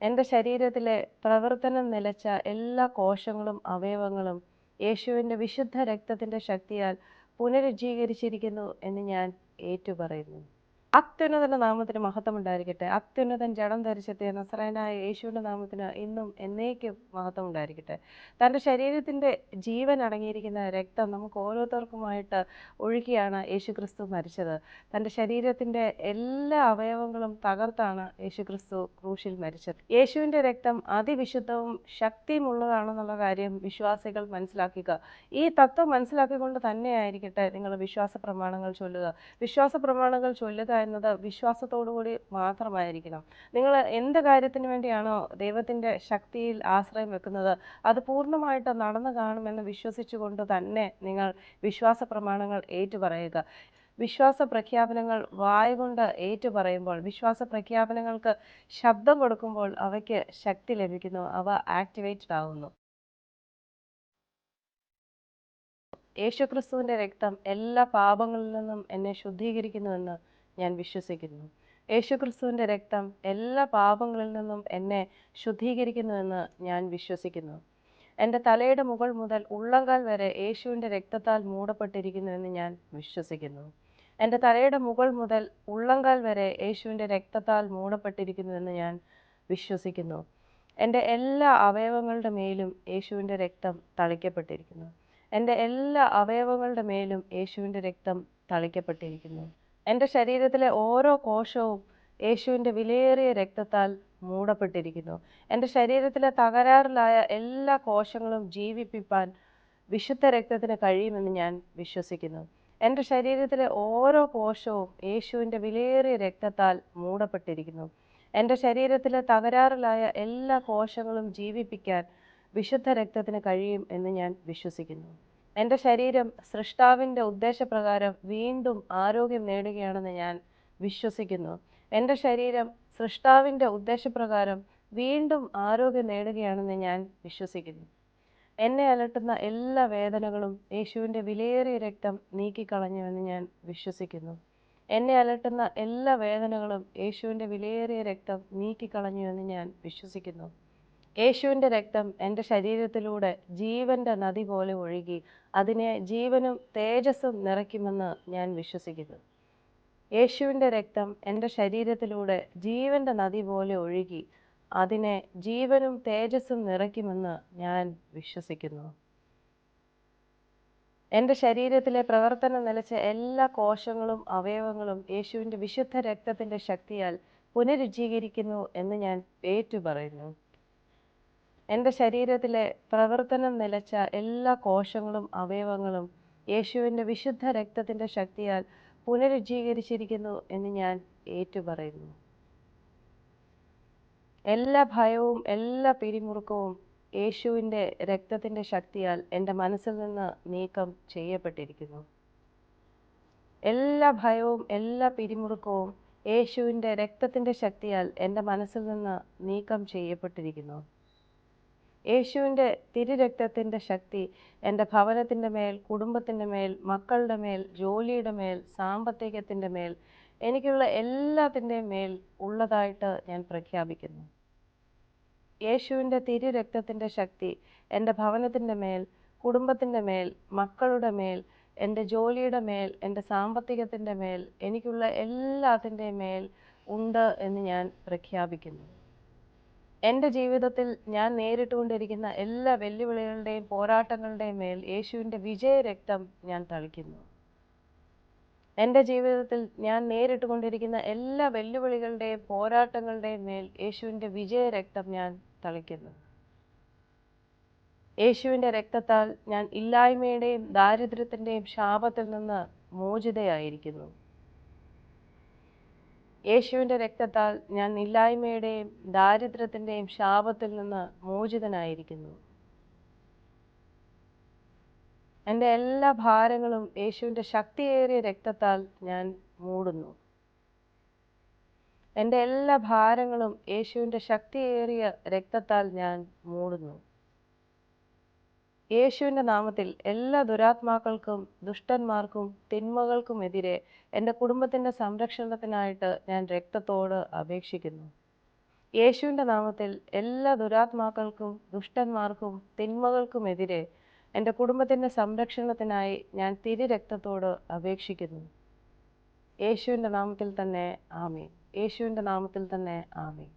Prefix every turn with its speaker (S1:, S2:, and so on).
S1: എന്റെ ശരീരത്തിലെ പ്രവർത്തനം നിലച്ച എല്ലാ കോശങ്ങളും അവയവങ്ങളും യേശുവിന്റെ വിശുദ്ധ രക്തത്തിന്റെ ശക്തിയാൽ പുനരുജ്ജീകരിച്ചിരിക്കുന്നു എന്ന് ഞാൻ ഏറ്റുപറയുന്നു. അത്യുന്നതന്റെ നാമത്തിന് മഹത്വം ഉണ്ടായിരിക്കട്ടെ അത്യുന്നതൻ ജഡം ധരിച്ചെത്തിയ നസ്രനായ യേശുവിന്റെ നാമത്തിന് ഇന്നും എന്നേക്കും മഹത്വം ഉണ്ടായിരിക്കട്ടെ തന്റെ ശരീരത്തിന്റെ ജീവൻ അടങ്ങിയിരിക്കുന്ന രക്തം നമുക്ക് ഓരോരുത്തർക്കുമായിട്ട് ഒഴുകിയാണ് യേശു ക്രിസ്തു മരിച്ചത്. തന്റെ ശരീരത്തിന്റെ എല്ലാ അവയവങ്ങളും തകർത്താണ് യേശു ക്രിസ്തു ക്രൂശിൽ മരിച്ചത്. യേശുവിന്റെ രക്തം അതിവിശുദ്ധവും ശക്തിയുമുള്ളതാണെന്നുള്ള കാര്യം വിശ്വാസികൾ മനസ്സിലാക്കുക. ഈ തത്വം മനസ്സിലാക്കിക്കൊണ്ട് തന്നെയായിരിക്കട്ടെ നിങ്ങൾ വിശ്വാസ പ്രമാണങ്ങൾ ചൊല്ലുക. വിശ്വാസ പ്രമാണങ്ങൾ ചൊല്ലുക എന്നത് വിശ്വാസത്തോടു കൂടി മാത്രമായിരിക്കണം. നിങ്ങൾ എന്ത് കാര്യത്തിന് വേണ്ടിയാണോ ദൈവത്തിന്റെ ശക്തിയിൽ ആശ്രയം വെക്കുന്നത് അത് പൂർണമായിട്ട് നടന്നു കാണുമെന്ന് വിശ്വസിച്ചുകൊണ്ട് തന്നെ നിങ്ങൾ വിശ്വാസ പ്രമാണങ്ങൾ ഏറ്റുപറയുക. വിശ്വാസ പ്രഖ്യാപനങ്ങൾ വായുകൊണ്ട് ഏറ്റുപറയുമ്പോൾ വിശ്വാസ പ്രഖ്യാപനങ്ങൾക്ക് ശബ്ദം കൊടുക്കുമ്പോൾ അവയ്ക്ക് ശക്തി ലഭിക്കുന്നു അവ ആക്ടിവേറ്റഡ് ആവുന്നു. യേശുക്രിസ്തുവിന്റെ രക്തം എല്ലാ പാപങ്ങളിൽ നിന്നും എന്നെ ശുദ്ധീകരിക്കുന്നുവെന്ന് ഞാൻ വിശ്വസിക്കുന്നു. യേശുക്രിസ്തുവിന്റെ രക്തം എല്ലാ പാപങ്ങളിൽ നിന്നും എന്നെ ശുദ്ധീകരിക്കുന്നുവെന്ന് ഞാൻ വിശ്വസിക്കുന്നു. എന്റെ തലയുടെ മുകൾ മുതൽ ഉള്ളങ്കാൽ വരെ യേശുവിന്റെ രക്തത്താൽ മൂടപ്പെട്ടിരിക്കുന്നുവെന്ന് ഞാൻ വിശ്വസിക്കുന്നു. എന്റെ തലയുടെ മുകൾ മുതൽ ഉള്ളങ്കാൽ വരെ യേശുവിന്റെ രക്തത്താൽ മൂടപ്പെട്ടിരിക്കുന്നുവെന്ന് ഞാൻ വിശ്വസിക്കുന്നു. എന്റെ എല്ലാ അവയവങ്ങളുടെ മേലും യേശുവിന്റെ രക്തം തളിക്കപ്പെട്ടിരിക്കുന്നു. എന്റെ എല്ലാ അവയവങ്ങളുടെ മേലും യേശുവിന്റെ രക്തം തളിക്കപ്പെട്ടിരിക്കുന്നു. എന്റെ ശരീരത്തിലെ ഓരോ കോശവും യേശുവിന്റെ വിലയേറിയ രക്തത്താൽ മൂടപ്പെട്ടിരിക്കുന്നു. എന്റെ ശരീരത്തിലെ തകരാറിലായ എല്ലാ കോശങ്ങളും ജീവിപ്പിപ്പാൻ വിശുദ്ധ രക്തത്തിന് കഴിയുമെന്ന് ഞാൻ വിശ്വസിക്കുന്നു. എന്റെ ശരീരത്തിലെ ഓരോ കോശവും യേശുവിന്റെ വിലയേറിയ രക്തത്താൽ മൂടപ്പെട്ടിരിക്കുന്നു. എന്റെ ശരീരത്തിലെ തകരാറിലായ എല്ലാ കോശങ്ങളും ജീവിപ്പിക്കാൻ വിശുദ്ധ രക്തത്തിന് കഴിയും എന്ന് ഞാൻ വിശ്വസിക്കുന്നു. എന്റെ ശരീരം സൃഷ്ടാവിന്റെ ഉദ്ദേശപ്രകാരം വീണ്ടും ആരോഗ്യം നേടുകയാണെന്ന് ഞാൻ വിശ്വസിക്കുന്നു. എന്റെ ശരീരം സൃഷ്ടാവിന്റെ ഉദ്ദേശപ്രകാരം വീണ്ടും ആരോഗ്യം നേടുകയാണെന്ന് ഞാൻ വിശ്വസിക്കുന്നു. എന്നെ അലട്ടുന്ന എല്ലാ വേദനകളും യേശുവിന്റെ വിലയേറിയ രക്തം നീക്കിക്കളഞ്ഞുവെന്ന് ഞാൻ വിശ്വസിക്കുന്നു. എന്നെ അലട്ടുന്ന എല്ലാ വേദനകളും യേശുവിന്റെ വിലയേറിയ രക്തം നീക്കിക്കളഞ്ഞുവെന്ന് ഞാൻ വിശ്വസിക്കുന്നു. യേശുവിന്റെ രക്തം എന്റെ ശരീരത്തിലൂടെ ജീവന്റെ നദി പോലെ ഒഴുകി അതിനെ ജീവനും തേജസ്സും നിറയ്ക്കുമെന്ന് ഞാൻ വിശ്വസിക്കുന്നു. യേശുവിന്റെ രക്തം എന്റെ ശരീരത്തിലൂടെ ജീവന്റെ നദി പോലെ ഒഴുകി അതിനെ ജീവനും തേജസ്സും നിറയ്ക്കുമെന്ന് ഞാൻ വിശ്വസിക്കുന്നു. എന്റെ ശരീരത്തിലെ പ്രവർത്തനം നിലച്ച എല്ലാ കോശങ്ങളും അവയവങ്ങളും യേശുവിന്റെ വിശുദ്ധ രക്തത്തിന്റെ ശക്തിയാൽ പുനരുജ്ജീകരിക്കുന്നു എന്ന് ഞാൻ ഏറ്റുപറയുന്നു. എന്റെ ശരീരത്തിലെ പ്രവർത്തനം നിലച്ച എല്ലാ കോശങ്ങളും അവയവങ്ങളും യേശുവിന്റെ വിശുദ്ധ രക്തത്തിന്റെ ശക്തിയാൽ പുനരുജ്ജീകരിച്ചിരിക്കുന്നു എന്ന് ഞാൻ ഏറ്റുപറയുന്നു. എല്ലാ ഭയവും എല്ലാ പിരിമുറുക്കവും യേശുവിന്റെ രക്തത്തിന്റെ ശക്തിയാൽ എന്റെ മനസ്സിൽ നിന്ന് നീക്കം ചെയ്യപ്പെട്ടിരിക്കുന്നു. എല്ലാ ഭയവും എല്ലാ പിരിമുറുക്കവും യേശുവിന്റെ രക്തത്തിന്റെ ശക്തിയാൽ എന്റെ മനസ്സിൽ നിന്ന് നീക്കം ചെയ്യപ്പെട്ടിരിക്കുന്നു. യേശുവിന്റെ തിരുരക്തത്തിന്റെ ശക്തി എന്റെ ഭവനത്തിന്റെ മേൽ കുടുംബത്തിന്റെ മേൽ മക്കളുടെ മേൽ ജോലിയുടെ മേൽ സാമ്പത്തികത്തിന്റെ മേൽ എനിക്കുള്ള എല്ലാത്തിന്റെയും മേൽ ഉള്ളതായിട്ട് ഞാൻ പ്രഖ്യാപിക്കുന്നു. യേശുവിന്റെ തിരുരക്തത്തിന്റെ ശക്തി എന്റെ ഭവനത്തിന്റെ മേൽ കുടുംബത്തിന്റെ മേൽ മക്കളുടെ മേൽ എന്റെ ജോലിയുടെ മേൽ എന്റെ സാമ്പത്തികത്തിന്റെ മേൽ എനിക്കുള്ള എല്ലാത്തിന്റെയും മേൽ ഉണ്ട് എന്ന് ഞാൻ പ്രഖ്യാപിക്കുന്നു. എന്റെ ജീവിതത്തിൽ ഞാൻ നേരിട്ടുകൊണ്ടിരിക്കുന്ന എല്ലാ വെല്ലുവിളികളുടെയും പോരാട്ടങ്ങളുടെയും മേൽ യേശുവിന്റെ വിജയരക്തം ഞാൻ തളിക്കുന്നു. എന്റെ ജീവിതത്തിൽ ഞാൻ നേരിട്ടുകൊണ്ടിരിക്കുന്ന എല്ലാ വെല്ലുവിളികളുടെയും പോരാട്ടങ്ങളുടെയും മേൽ യേശുവിന്റെ വിജയരക്തം ഞാൻ തളിക്കുന്നു. യേശുവിന്റെ രക്തത്താൽ ഞാൻ ഇല്ലായ്മയുടെയും ദാരിദ്ര്യത്തിന്റെയും ശാപത്തിൽ നിന്ന് മോചിതയായിരിക്കുന്നു. യേശുവിന്റെ രക്തത്താൽ ഞാൻ ഇല്ലായ്മയുടെയും ദാരിദ്ര്യത്തിന്റെയും ശാപത്തിൽ നിന്ന് മോചിതനായിരിക്കുന്നു. എന്റെ എല്ലാ ഭാരങ്ങളും യേശുവിന്റെ ശക്തിയേറിയ രക്തത്താൽ ഞാൻ മൂടുന്നു. എന്റെ എല്ലാ ഭാരങ്ങളും യേശുവിന്റെ ശക്തിയേറിയ രക്തത്താൽ ഞാൻ മൂടുന്നു. യേശുവിന്റെ നാമത്തിൽ എല്ലാ ദുരാത്മാക്കൾക്കും ദുഷ്ടന്മാർക്കും തിന്മകൾക്കുമെതിരെ എന്റെ കുടുംബത്തിന്റെ സംരക്ഷണത്തിനായിട്ട് ഞാൻ രക്തത്തോട് അപേക്ഷിക്കുന്നു. യേശുവിന്റെ നാമത്തിൽ എല്ലാ ദുരാത്മാക്കൾക്കും ദുഷ്ടന്മാർക്കും തിന്മകൾക്കുമെതിരെ എന്റെ കുടുംബത്തിന്റെ സംരക്ഷണത്തിനായി ഞാൻ തിരി രക്തത്തോട് അപേക്ഷിക്കുന്നു. യേശുവിന്റെ നാമത്തിൽ തന്നെ ആമേ യേശുവിന്റെ നാമത്തിൽ തന്നെ ആമേ